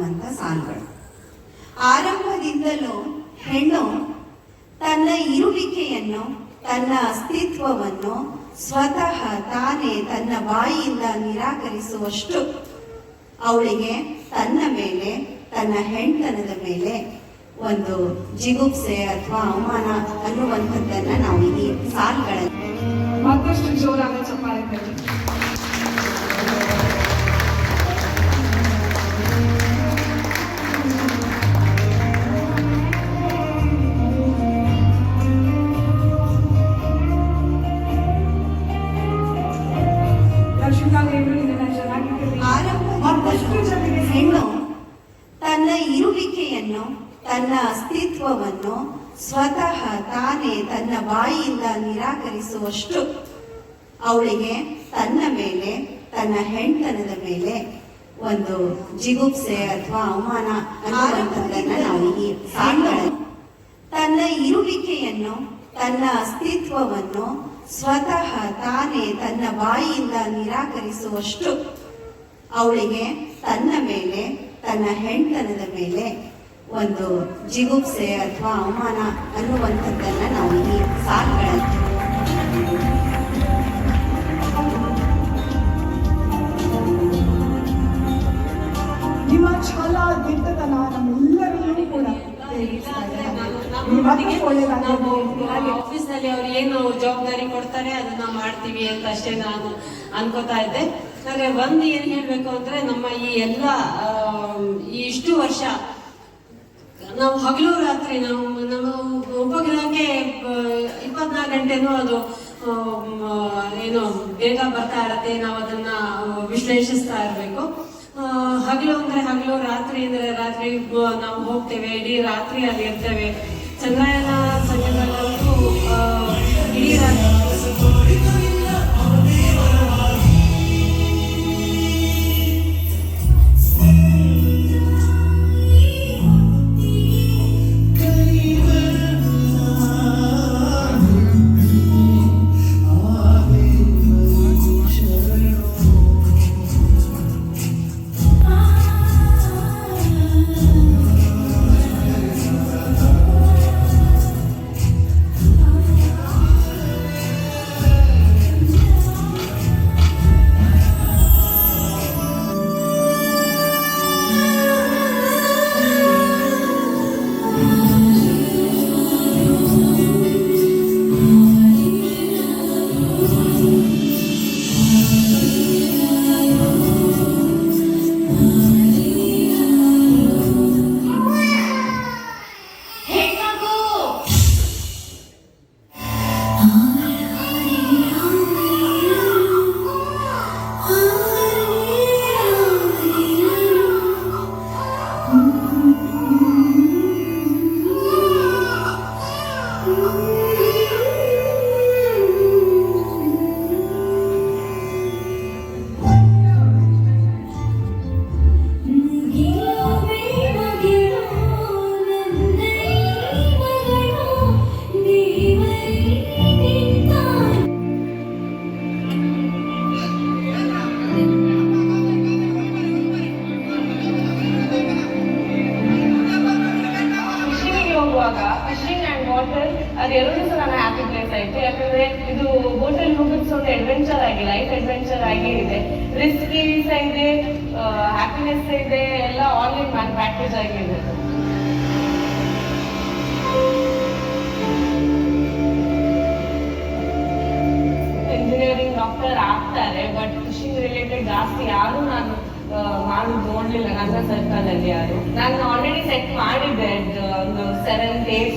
ಅನ್ನುವಂಥ ಸಾಲುಗಳು ಆರಂಭದಿಂದಲೂ ಹೆಣ್ಣು ತನ್ನ ಇರುವಿಕೆಯನ್ನು, ತನ್ನ ಅಸ್ತಿತ್ವವನ್ನು ಸ್ವತಃ ತಾನೇ ತನ್ನ ಬಾಯಿಯಿಂದ ನಿರಾಕರಿಸುವಷ್ಟು ಅವಳಿಗೆ ತನ್ನ ಮೇಲೆ, ತನ್ನ ಹೆಣ್ತನದ ಮೇಲೆ ಒಂದು ಜಿಗುಪ್ಸೆ ಅಥವಾ ಅವಮಾನ ಅನ್ನುವಂಥದ್ದನ್ನ ನಾವು ಈ ಸಾಲುಗಳಲ್ಲಿ ಮತ್ತಷ್ಟು ಜೋರಾದ ಚಪ್ಪಾಳೆ ಹೆಣ್ಣು ತನ್ನ ಇರುವಿಕೆಯನ್ನು, ತನ್ನ ಅಸ್ತಿತ್ವವನ್ನು ಸ್ವತಃ ತಾನೇ ತನ್ನ ಬಾಯಿಯಿಂದ ನಿರಾಕರಿಸುವಷ್ಟು ಅವಳಿಗೆ ತನ್ನ ಮೇಲೆ, ತನ್ನ ಹೆಣ್ತನದ ಮೇಲೆ ಒಂದು ಜಿಗುಪ್ಸೆ ಅಥವಾ ಅವಮಾನ ಅನ್ನುವಂಥದ್ದನ್ನ ನಾವು ಈ ತನ್ನ ಇರುವಿಕೆಯನ್ನು, ತನ್ನ ಅಸ್ತಿತ್ವವನ್ನು ಸ್ವತಃ ತಾನೇ ತನ್ನ ಬಾಯಿಯಿಂದ ನಿರಾಕರಿಸುವಷ್ಟು. ಅವಳಿಗೆ ತನ್ನ ಮೇಲೆ, ತನ್ನ ಹೆಂಡತನದ ಮೇಲೆ ಒಂದು ಜಿಗುಪ್ಸೆ ಅಥವಾ ಅವಮಾನ ಅನ್ನುವಂಥದ್ದನ್ನ ನಾವು ಈ ಸಾಲುಗಳಲ್ಲಿ ನಿಮ್ಮ ಛಲ, ದಿಟ್ಟತನ ನಮ್ಮೆಲ್ಲರಲ್ಲೂ ಕೂಡ. ಪ್ರೇರೇಪಿಸ್ತಾ ನಾವು ಆಫೀಸ್ನಲ್ಲಿ ಅವ್ರು ಏನು ಜವಾಬ್ದಾರಿ ಕೊಡ್ತಾರೆ ಅದನ್ನ ಮಾಡ್ತೀವಿ ಅಂತ ಅಷ್ಟೇ ನಾನು ಅನ್ಕೋತಾ ಇದ್ದೆ. ಆದ್ರೆ ಒಂದ್ ಏನ್ ಹೇಳ್ಬೇಕು ಅಂದ್ರೆ ನಮ್ಮ ಈ ಎಲ್ಲ ಈ ಇಷ್ಟು ವರ್ಷ ನಾವು ಹಗಲು ರಾತ್ರಿ ನಾವು ನಮ್ಮ ಉಪಗ್ರಹಕ್ಕೆ ಇಪ್ಪತ್ನಾಲ್ಕು ಗಂಟೆನೂ ಅದು ಏನು ಬೇಗ ಬರ್ತಾ ಇರತ್ತೆ ನಾವು ಅದನ್ನ ವಿಶ್ಲೇಷಿಸ್ತಾ ಇರಬೇಕು. ಹಗಲು ಅಂದ್ರೆ ಹಗಲು ರಾತ್ರಿ ಅಂದ್ರೆ ರಾತ್ರಿ ನಾವು ಹೋಗ್ತೇವೆ ಇಡೀ ರಾತ್ರಿ ಅಲ್ಲಿ ಇರ್ತೇವೆ. ಚಂದ್ರಯಾನ ಸಮಯದಲ್ಲಂತೂ ಫಿಶಿಂಗ್ ಹೋಗುವಾಗ ಫಿಶಿಂಗ್ ಅಂಡ್ ವಾಟರ್ ಅದು ಎರಡು ಸಹ ನನ್ನ ಹ್ಯಾಪಿ ಪ್ಲೇಸ್ ಆಯ್ತು. ಯಾಕಂದ್ರೆ ಇದು ಬೋಟಲ್ಲಿ ಹೋಗೋದು ಒಂದು ಅಡ್ವೆಂಚರ್ ಆಗಿ ಲೈಫ್ ಅಡ್ವೆಂಚರ್ ಆಗಿ ಇದೆ. ರಿಸ್ಕಿ ಸಹ ಇದೆ ಹ್ಯಾಪಿನೆಸ್ ಇದೆ, ಎಲ್ಲ ಇನ್ ಒನ್ ಪ್ಯಾಕೇಜ್ ಆಗಿದೆ. ಇಂಜಿನಿಯರಿಂಗ್ ಡಾಕ್ಟರ್ ಆಗ್ತಾರೆ ಬಟ್ ಫಿಶಿಂಗ್ ರಿಲೇಟೆಡ್ ಜಾಸ್ತಿ ಯಾರು ನಾನು ಆ, ಮಾಡೋದು ನೋಡ್ಲಿಲ್ಲ ನನ್ನ ಸರ್ಕಲ್ ಅಲ್ಲಿ ಯಾರು ನಾನು ಆಲ್ರೆಡಿ ಸೆಟ್ ಮಾಡಿದ್ದೆ ಒಂದು ಸೆವೆಂತ್ ಏಟ್